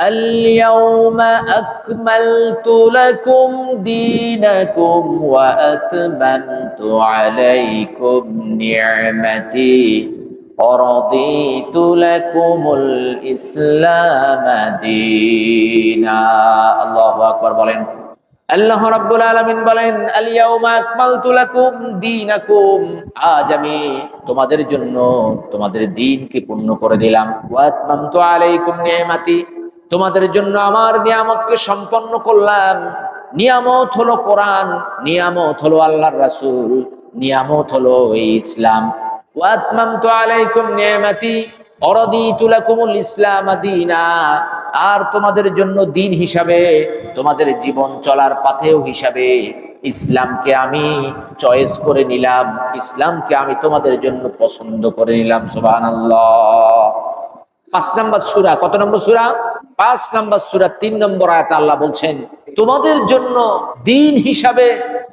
اليوم أكملت لكم دينكم وأتممت عليكم نعمتي ورضيت لكم الإسلام دينا الله أكبر বলেন আল্লাহ রাব্বুল আলামিন বলেন আলিয়াউমা আকমালতু লাকুম দীনাকুম আজ আমি তোমাদের জন্য তোমাদের দিনকে পূর্ণ করে দিলাম ওয়া আতমামতু আলাইকুম নিয়ামাতি তোমাদের জন্য আমার নিয়ামতকে সম্পন্ন করলাম। নিয়ামত হলো কোরআন, নিয়ামত হলো আল্লাহর রাসূল, নিয়ামত হলো ইসলাম। ওয়া আতমামতু আলাইকুম নিয়ামাতি, অরদিতু লাকুমুল ইসলাম দীনা। আর তোমাদের জন্য দিন হিসাবে, তোমাদের জীবন চলার পাথেও হিসাবে ইসলামকে আমি চয়েস করে নিলাম, ইসলামকে আমি তোমাদের জন্য পছন্দ করে নিলাম সুবাহ পাঁচ নম্বর সুরা, কত নম্বর সুরা? পাঁচ নম্বর সুরা, তিন নম্বর আয়াত আল্লাহ বলছেন, তোমাদের জন্য দিন হিসাবে,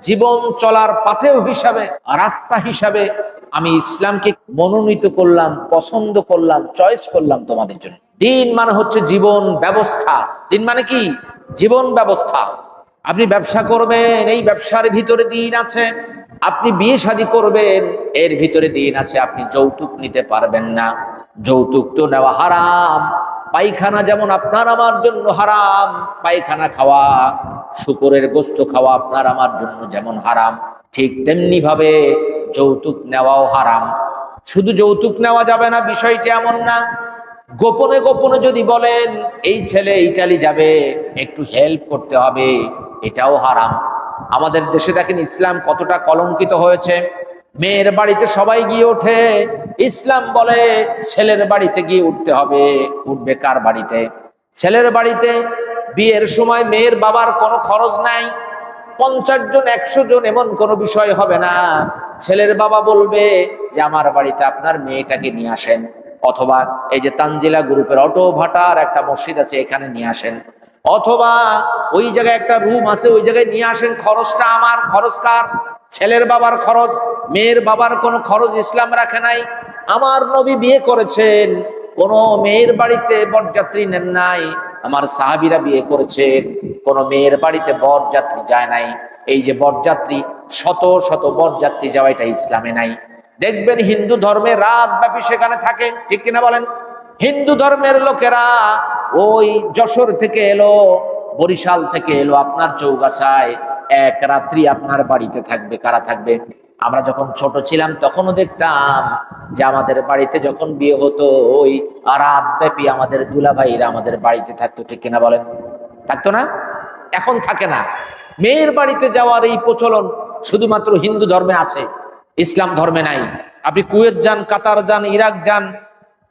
জীবন চলার পাথেও হিসাবে, রাস্তা হিসাবে আমি ইসলামকে মনোনীত করলাম, পছন্দ করলাম চয়েস করলাম তোমাদের জন্য। দিন মানে হচ্ছে জীবন ব্যবস্থা। দিন মানে কি? জীবন ব্যবস্থা। আপনি ব্যবসা করবেন, এই ব্যবসার ভিতরে দিন আছে। আপনি বিয়ে শাদী করবেন, এর ভিতরে দিন আছে। আপনি যৌতুক নিতে পারবেন না। যৌতুক তো নেওয়া হারাম। পায়খানা যেমন আপনার আমার জন্য হারাম, পায়খানা খাওয়া, শুকরের গোস্ত খাওয়া আপনার আমার জন্য যেমন হারাম, ঠিক তেমনি ভাবে যৌতুক নেওয়াও হারাম। শুধু যৌতুক নেওয়া যাবে না, বিষয়টি এমন না। গোপনে গোপনে যদি বলেন, এই ছেলে ইটালি যাবে, একটু হেল্প করতে হবে, এটাও হারাম। আমাদের দেশে দেখেন ইসলাম কতটা কলঙ্কিত হয়েছে। মেয়ের বাড়িতে সবাই গিয়ে ওঠে। ইসলাম বলে, ছেলের বাড়িতে গিয়ে উঠতে হবে। উঠবে কার বাড়িতে? ছেলের বাড়িতে বিয়ের সময় মেয়ের বাবার কোনো খরচ নাই। পঞ্চাশ জন, একশো জন এমন কোনো বিষয় হবে না। ছেলের বাবা বলবে যে, আমার বাড়িতে আপনার মেয়েটাকে নিয়ে আসেন। অথবা এই যে তানজিলা গ্রুপের অটো ভাটার একটা মসজিদ আছে, এখানে নিয়ে আসেন। অথবা ওই জায়গায় একটা রুম আছে, ওই জায়গায় নিয়ে আসেন। খরচটা আমার, খরচ কার? ছেলের বাবার খরচ, মেয়ের বাবার কোনো খরচ ইসলাম রাখে নাই। আমার নবী বিয়ে করেছেন, কোন মেয়ের বাড়িতে বরযাত্রী নেন নাই। আমার সাহাবিরা বিয়ে করেছেন, কোন মেয়ের বাড়িতে বরযাত্রী যায় নাই। এই যে বরযাত্রী, শত শত বরযাত্রী যাওয়া এটা ইসলামে নাই। দেখবেন হিন্দু ধর্মে রাত ব্যাপী সেখানে থাকে, ঠিক কিনা বলেন? হিন্দু ধর্মের লোকেরা ওই যশোর থেকে এলো, বরিশাল থেকে এলো, আপনার চৌগাছায়। এক রাত্রি আপনার বাড়িতে থাকবে, কারা থাকবে? আমরা যখন ছোট ছিলাম তখনও দেখতাম যে আমাদের বাড়িতে যখন বিয়ে হতো, ওই রাত ব্যাপী আমাদের দুলাভাইরা আমাদের বাড়িতে থাকতো, ঠিক কিনা বলেন? থাকতো না? এখন থাকে না। মেয়ের বাড়িতে যাওয়ার এই প্রচলন শুধুমাত্র হিন্দু ধর্মে আছে, ইসলাম ধর্মে নাই। আপনি কুয়েত যান, কাতার যান, ইরাক যান,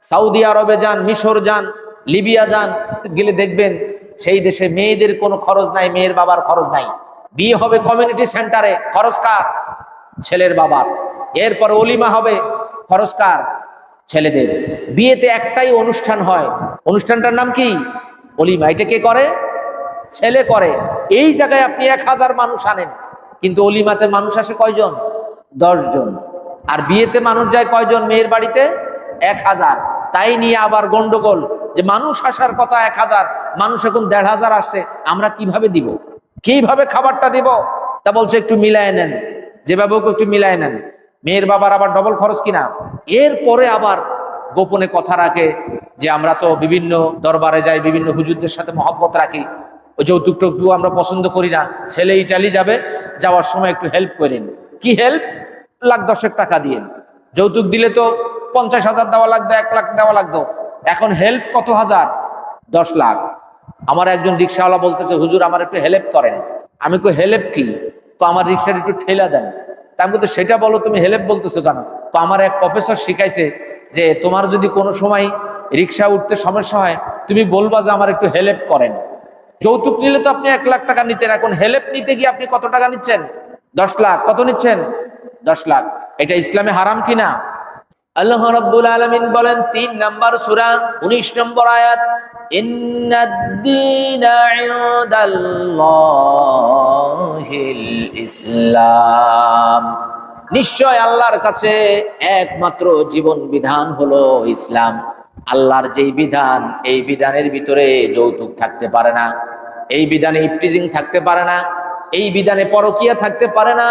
সৌদি আরবে যান, মিশর যান, লিবিয়া যান, গেলে দেখবেন সেই দেশে মেয়েদের কোনো খরচ নাই, মেয়ের বাবার খরচ নাই। বিয়ে হবে কমিউনিটি সেন্টারে খরচ কার ছেলের বাবার। এরপর অলিমা হবে খরচ কার ছেলেদের। বিয়েতে একটাই অনুষ্ঠান হয়। অনুষ্ঠানটার নাম কি? অলিমা। এটা কে করে? ছেলে করে। এই জায়গায় আপনি এক হাজার মানুষ আনেন। কিন্তু অলিমাতে মানুষ আসে কয়জন? দশ জন আর বিয়েতে মানুষ যায় কয়জন? মেয়ের বাড়িতে এক হাজার। তাই নিয়ে আবার গন্ডগোল যে মানুষ আসার কথা এক হাজার, মানুষ এখন দেড় হাজার আসছে, আমরা কীভাবে দিব? কীভাবে খাবারটা দিব? তা বলছে, একটু মিলায় নেন। যেভাবে হোক একটু মিলায় নেন। মেয়ের বাবার আবার ডবল খরচ কিনা? এরপরে আবার গোপনে কথা রাখে যে আমরা তো বিভিন্ন দরবারে যাই, বিভিন্ন হুজুরদের সাথে মহব্বত রাখি। ওই যৌতুক টৌতুক আমরা পছন্দ করি না। ছেলে ইটালি যাবে, যাওয়ার সময় একটু হেল্প করেন কি হেল্প লাখ দশেক টাকা দিয়ে। যৌতুক দিলে তো পঞ্চাশ হাজার দেওয়া লাগতো, এক লাখ দেওয়া লাগতো। এখন হেল্প কত হাজার? দশ লাখ। আমার একজন রিক্সাওয়ালা বলতেছে, হুজুর, আমার একটু হেল্প করেন। আমি কই হেল্প কি? তো আমার রিক্সার একটু ঠেলা দেন। তা আমি কিন্তু সেটা বলো, তুমি হেল্প বলতেছো কেন? তো আমার এক প্রফেসর শিখাইছে যে, তোমার যদি কোনো সময় রিক্সা উঠতে সমস্যা হয়, তুমি বলবা যে আমার একটু হেল্প করেন। যৌতুক নিলে তো আপনি এক লাখ টাকা নিতেন, এখন হেল্প নিতে গিয়ে আপনি কত টাকা নিচ্ছেন? দশ লাখ। কত নিচ্ছেন? দশ লাখ। এটা ইসলামে হারাম কিনা? আল্লাহ রাব্বুল আলামিন বলেন তিন নাম্বার সূরা 19 নম্বর আয়াত ইন্নাদ-দীনা ইনদাল্লাহিল ইসলাম। নিশ্চয় আল্লাহর কাছে একমাত্র জীবন বিধান হলো ইসলাম। আল্লাহর যেই বিধান, এই বিধানের ভিতরে যৌতুক থাকতে পারে না, এই বিধানে ইফটিজিং থাকতে পারে না, এই বিধানে পরকিয়া থাকতে পারে না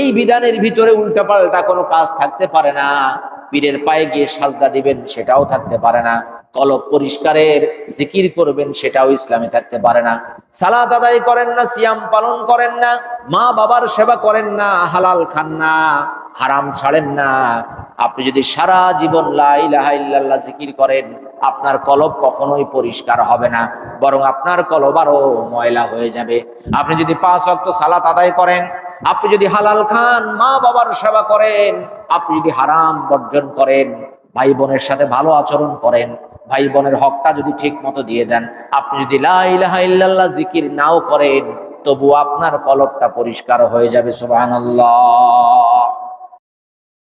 এই বিধানের ভিতরে উল্টাপাল্টা কোনো কাজ থাকতে পারে না। পীরের পায়ে গিয়ে সাজদা দিবেন, সেটাও থাকতে পারে না। কলব পরিষ্কারের জিকির করবেন, সেটাও ইসলামে থাকতে পারে না। সালাত আদায় করেন না, সিয়াম পালন করেন না, মা বাবার সেবা করেন না, হালাল খান না, হারাম ছাড়েন না। আপনি যদি সারা জীবন লা ইলাহা ইল্লাল্লাহ জিকির করেন, আপনার কলব কখনোই পরিষ্কার হবে না, বরং আপনার কলব আরও ময়লা হয়ে যাবে। আপনি যদি পাঁচ ওয়াক্ত সালাত আদায় করেন আপনি যদি হালাল খান, মা বাবার সেবা করেন, আপনি যদি হারাম বর্জন করেন, ভাই বোনের সাথে ভালো আচরণ করেন, ভাই বোনের হকটা যদি ঠিক মতো দিয়ে দেন, আপনি যদি লা ইলাহা ইল্লাল্লাহ জিকির নাও করেন তবু আপনার কলকটা পরিষ্কার হয়ে যাবে, সুবহানাল্লাহ।